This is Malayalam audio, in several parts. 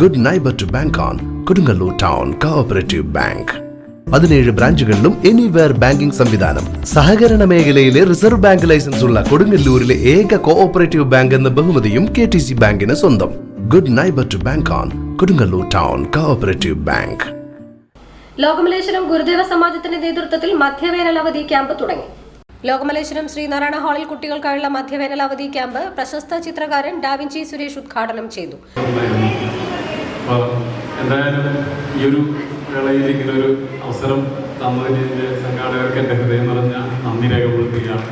Good neighbour to bank on Kodungallur town cooperative bank പതിനേഴ് ബ്രാഞ്ചുകളിലും എനിവെയർ ബാങ്കിംഗ് സംവിധാനം. സഹകരണ മേഖലയിലെ റിസർവ് ബാങ്ക് ലൈസൻസ് ഉള്ള കൊടുങ്ങല്ലൂരിലെ ഏക കോഓപ്പറേറ്റീവ് ബാങ്ക് എന്ന ബഹുമതിയും കെ ടി സി ബാങ്കിന് സ്വന്തം. Good neighbour to bank on Kodungallur town cooperative bank Lokamaleswaram Gurudeva സമാജത്തിന്റെ നേതൃത്വത്തിൽ മധ്യവേനൽ അവധി ക്യാമ്പ് തുടങ്ങി. ലോകമലേശ്വരം ശ്രീനാരായണ ഹാളിൽ കുട്ടികൾക്കായുള്ള മധ്യവേനൽ അവധി ക്യാമ്പ് പ്രശസ്ത ചിത്രകാരൻ ഡാവിഞ്ചി സുരേഷ് ഉദ്ഘാടനം ചെയ്തു. ഈ ഒരു വേളയിൽ ഇങ്ങനെ ഒരു അവസരം തന്നതിന് എന്റെ സംഘാടകർക്ക് എന്റെ ഹൃദയം നിറഞ്ഞ നന്ദി രേഖപ്പെടുത്തുകയാണ്.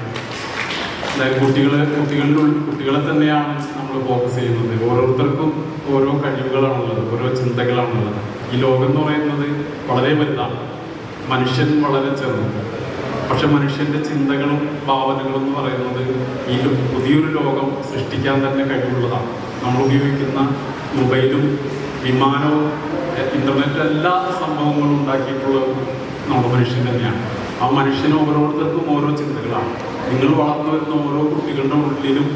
അതായത് കുട്ടികൾ കുട്ടികളിലുള്ള കുട്ടികളെ തന്നെയാണ് നമ്മൾ ഫോക്കസ് ചെയ്യുന്നത്. ഓരോരുത്തർക്കും ഓരോ കഴിവുകളാണുള്ളത് ഓരോ ചിന്തകളാണുള്ളത്. ഈ ലോകം എന്ന് പറയുന്നത് വളരെ വലുതാണ്. മനുഷ്യൻ വളരെ ചെറുത് പക്ഷെ മനുഷ്യന്റെ ചിന്തകളും ഭാവനകളും എന്ന് പറയുന്നത് ഈ പുതിയൊരു ലോകം സൃഷ്ടിക്കാൻ തന്നെ കഴിവുള്ളതാണ്. നമ്മൾ ഉപയോഗിക്കുന്ന മൊബൈലും വിമാനവും ഇന്റർനെറ്റും എല്ലാ സംഭവങ്ങളും ഉണ്ടാക്കിയിട്ടുള്ളത് നമ്മുടെ മനുഷ്യൻ തന്നെയാണ്. ആ മനുഷ്യന് ഓരോരുത്തർക്കും ഓരോ ചിന്തകളാണ്. നിങ്ങൾ വളർന്നു വരുന്ന ഓരോ കുട്ടികളുടെ ഉള്ളിലും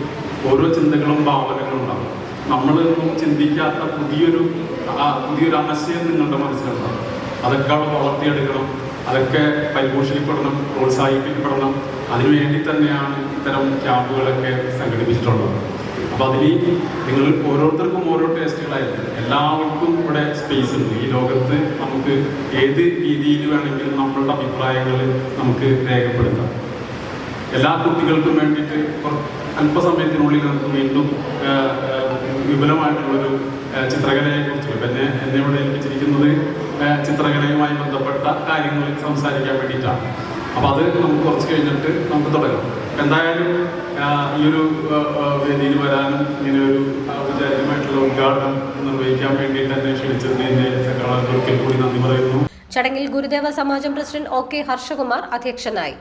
ഓരോ ചിന്തകളും ഭാവനകളും ഉണ്ടാകും നമ്മളൊന്നും ചിന്തിക്കാത്ത പുതിയൊരു പുതിയൊരു ആശയം നിങ്ങളുടെ മനസ്സിലുണ്ടാകും അതൊക്കെ അവിടെ വളർത്തിയെടുക്കണം അതൊക്കെ പരിപോഷിക്കപ്പെടണം പ്രോത്സാഹിപ്പിക്കപ്പെടണം അതിനുവേണ്ടി തന്നെയാണ് ഇത്തരം ക്യാമ്പുകളൊക്കെ സംഘടിപ്പിച്ചിട്ടുള്ളത്. അപ്പോൾ അതിൽ നിങ്ങൾ ഓരോരുത്തർക്കും ഓരോ ടേസ്റ്റുകളായിരുന്നു എല്ലാവർക്കും ഇവിടെ സ്പേസ് ഉണ്ട്. ഈ ലോകത്ത് നമുക്ക് ഏത് രീതിയിൽ വേണമെങ്കിലും നമ്മളുടെ അഭിപ്രായങ്ങൾ നമുക്ക് രേഖപ്പെടുത്താം. എല്ലാ കുട്ടികൾക്കും വേണ്ടിയിട്ട് അല്പസമയത്തിനുള്ളിൽ നമുക്ക് വീണ്ടും വിപുലമായിട്ടുള്ളൊരു ചിത്രകലയെ കുറിച്ചുള്ള പിന്നെ എന്നെ ഇവിടെ ഏൽപ്പിച്ചിരിക്കുന്നത് ചിത്രകലയുമായി ബന്ധപ്പെട്ട കാര്യങ്ങൾ സംസാരിക്കാൻ വേണ്ടിയിട്ടാണ്. അപ്പോൾ അത് നമുക്ക് കുറച്ച് കഴിഞ്ഞിട്ട് നമുക്ക് തുടങ്ങാം. എന്തായാലും ഈ ഒരു വേദിയിൽ വരാനും ഇങ്ങനെ ഒരു ഔപചാരികമായിട്ടുള്ള ഉദ്ഘാടനം നിർവഹിക്കാൻ വേണ്ടിയിട്ട് തന്നെ ക്ഷണിച്ചതിന് എന്റെ ഒരിക്കൽ കൂടി നന്ദി പറയുന്നു. ചടങ്ങിൽ Gurudeva Samajam president O K Harshakumar അധ്യക്ഷനായി.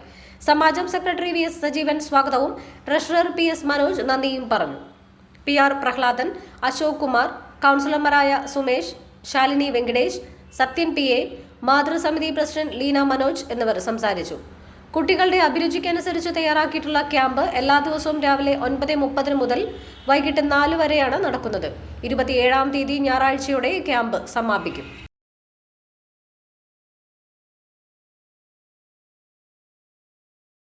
Samajam secretary V S Sajeevan സ്വാഗതവും. ട്രഷറർ പി എസ് മനോജ് നന്ദിയും പറഞ്ഞു. പി ആർ പ്രഹ്ലാദൻ അശോക് കുമാർ കൗൺസിലർമാരായ സുമേഷ് ശാലിനി വെങ്കടേഷ് സത്യൻ പി എ മാതൃസമിതി പ്രസിഡന്റ് ലീന മനോജ് എന്നിവർ സംസാരിച്ചു. കുട്ടികളുടെ അഭിരുചിക്കനുസരിച്ച് തയ്യാറാക്കിയിട്ടുള്ള ക്യാമ്പ് എല്ലാ ദിവസവും രാവിലെ ഒൻപത് മുപ്പതിന് മുതൽ വൈകിട്ട് നാല് വരെയാണ് നടക്കുന്നത്. ഇരുപത്തിയേഴാം തീയതി ഞായറാഴ്ചയോടെ ക്യാമ്പ് സമാപിക്കും.